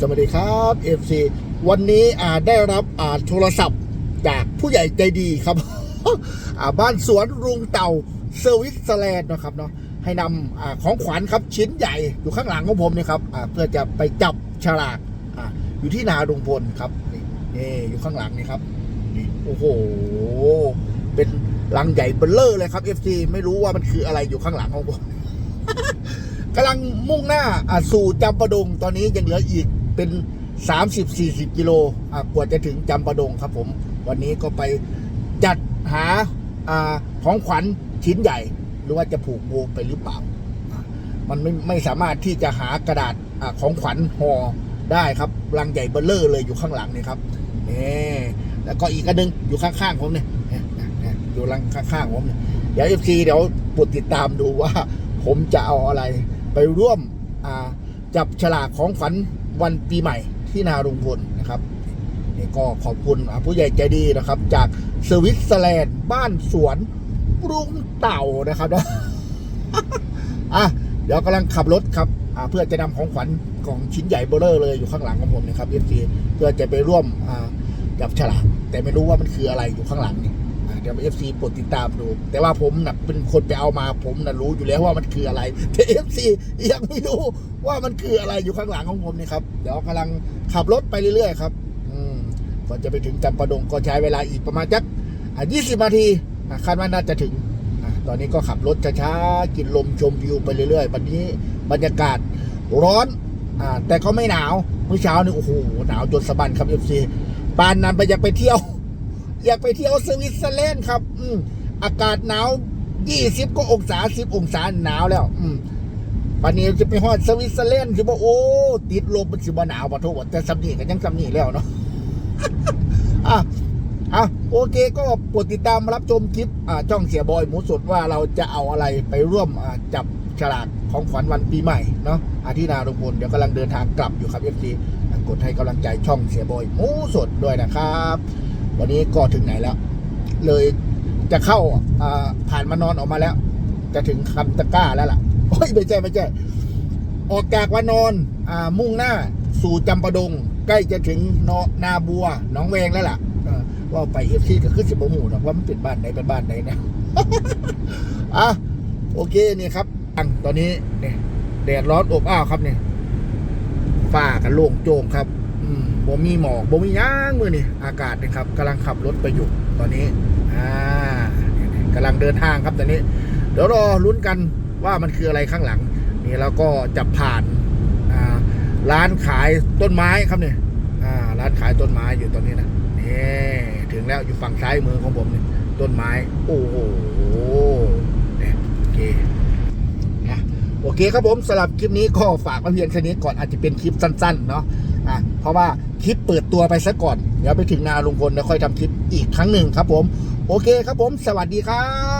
สวัสดีครับ FC วันนี้อาได้รับอาโทรศัพท์จากผู้ใหญ่ใจดีครับอาบ้านสวนรุงเต่าเซอร์วิสแลนด์นะครับเนาะให้นำอาของขวัญครับชิ้นใหญ่อยู่ข้างหลังของผมนี่ครับอาเพื่อจะไปจับฉลากอาอยู่ที่นาลุงพลครับนี่นอยู่ข้างหลังนี่ครับนี่โอ้โหเป็นลังใหญ่เบลเลอร์เลยครับ FC ไม่รู้ว่ามันคืออะไรอยู่ข้างหลังของผมกำลังมุ่งหน้าอะสู่จำปาดงตอนนี้ยังเหลืออีก เป็น 30-40 กิโลอะกว่าจะถึงจำปาดงครับผม วันนี้ก็ไปจัดหาอาของขวัญชิ้นใหญ่ หรือว่าจะผูกโบไปหรือเปล่า มันไม่ไม่สามารถที่จะหากระดาษอของขวัญห่อได้ครับลังใหญ่เบลเลอร์เลยอยู่ข้างหลังนี่ครับนี่แล้วก็อีกอันนึงอยู่ข้างๆผมเนี่ยเนี่ยเนี่ยเนี่ยอยู่ลังข้างๆผมเนี่ยเดี๋ยวเอฟซีเดี๋ยวปดติดตามดูว่า ผมจะเอาอะไรไปร่วมจับฉลากของขวัญ วันปีใหม่ที่นารุงพลนะครับนี่ก็ขอบคุณผู้ใหญ่ใจดีนะครับ จากสวิตเซอร์แลนด์บ้านสวนรุงเต่านะครับนะอะเดี๋ยวกำลังขับรถครับเพื่อจะนำของขวัญของชิ้นใหญ่เบอร์เลอร์เลยอยู่ข้างหลังของผมนะครับเอฟซีเพื่อจะไปร่วมจับฉลากแต่ไม่รู้ว่ามันคืออะไรอยู่ข้างหลังนี่ ดี๋ยวเอฟซีโปรดติดตามดู แต่ว่าผมนะเป็นคนไปเอามาผมนะรู้อยู่แล้วว่ามันคืออะไร แต่เอฟซียังไม่รู้ว่ามันคืออะไรอยู่ข้างหลังของผมนี่ครับ เดี๋ยวกำลังขับรถไปเรื่อยๆครับ อืมก่อนจะไปถึงจำปาดงก็ใช้เวลาอีกประมาณจักอะ20นาทีคาดว่าน่าจะถึงตอนนี้ก็ขับรถช้าๆกินลมชมวิวไปเรื่อยๆวันนี้บรรยากาศร้อนอแต่ก็ไม่หนาวเมื่อเช้านี่โอ้โหหนาวจนสะบันครับเอฟซีปานนั้นไปยากไปเที่ยว อยากไปเที่ยวสวิตเซอร์แลนด์ครับ อืมอากาศหนาว20ก็องศา10องศาหนาวแล้ว อืมปันนี้จะไปฮอดสวิตเซอร์แลนด์สิบ่โอ้ ติดลมมันสิบ่หนาวบ่โทษแต่สำนีกันยังสำนีแล้วเนาะอะอะโอเคก็โปรดติดตามรับชมคลิปอ่าช่องเสียบอยหมูสดว่าเราจะเอาอะไรไปร่วมอ่าจับฉลากของขวัญวันปีใหม่เนาะอาที่นาลุงพลเดี๋ยวกำลังเดินทางกลับอยู่ครับเอฟซีกดให้กำลังใจช่องเสียบอยหมูสดด้วยนะครับ วันนี้ก็ถึงไหนแล้ว เลยจะเข้าผ่านมานอนออกมาแล้ว จะถึงคำตะก้าแล้วล่ะโอ้ยไม่ใช่ไม่ใช่ออกจากวานอนอ่ามุ่งหน้าสู่จำปาดง ใกล้จะถึงนนาบัวหนองแวงแล้วล่ะว่าไปเอฟซีก็ขึ้นสิบหมู่หรอกว่ามันเป็นบ้านไหนเป็นบ้านไหนเนี่ยอะโอเคนี่ครับอังตอนนี้เนี่ยแดดร้อนอบอ้าวครับเนี่ยฝ้ากันโล่งโจงครับ บ่มีหมอกบ่มีย่างมือนี่อากาศนะครับกำลังขับรถไปอยู่ตอนนี้อ่ากำลังเดินทางครับตอนนี้ เดี๋ยวรอลุ้นกันว่ามันคืออะไรข้างหลัง นี่เราก็จะผ่านอ่าร้านขายต้นไม้ครับเนี่ยอ่าร้านขายต้นไม้อยู่ตรงนี้นะนี่ถึงแล้วอยู่ฝั่งซ้ายมือของผมเนี่ยต้นไม้ โอ้โหเนี่ยโอเคนะโอเคครับผมสำหรับคลิปนี้ก็ฝากไว้เพียงแค่นี้ก่อนอาจจะเป็นคลิปสั้นๆเนาะ่ะเพราะว่าคลิปเปิดตัวไปซะก่อน เดี๋ยวไปถึงนาลุงพลแล้วค่อยทำคลิปอีกครั้งหนึ่งครับผม โอเคครับผม สวัสดีครับ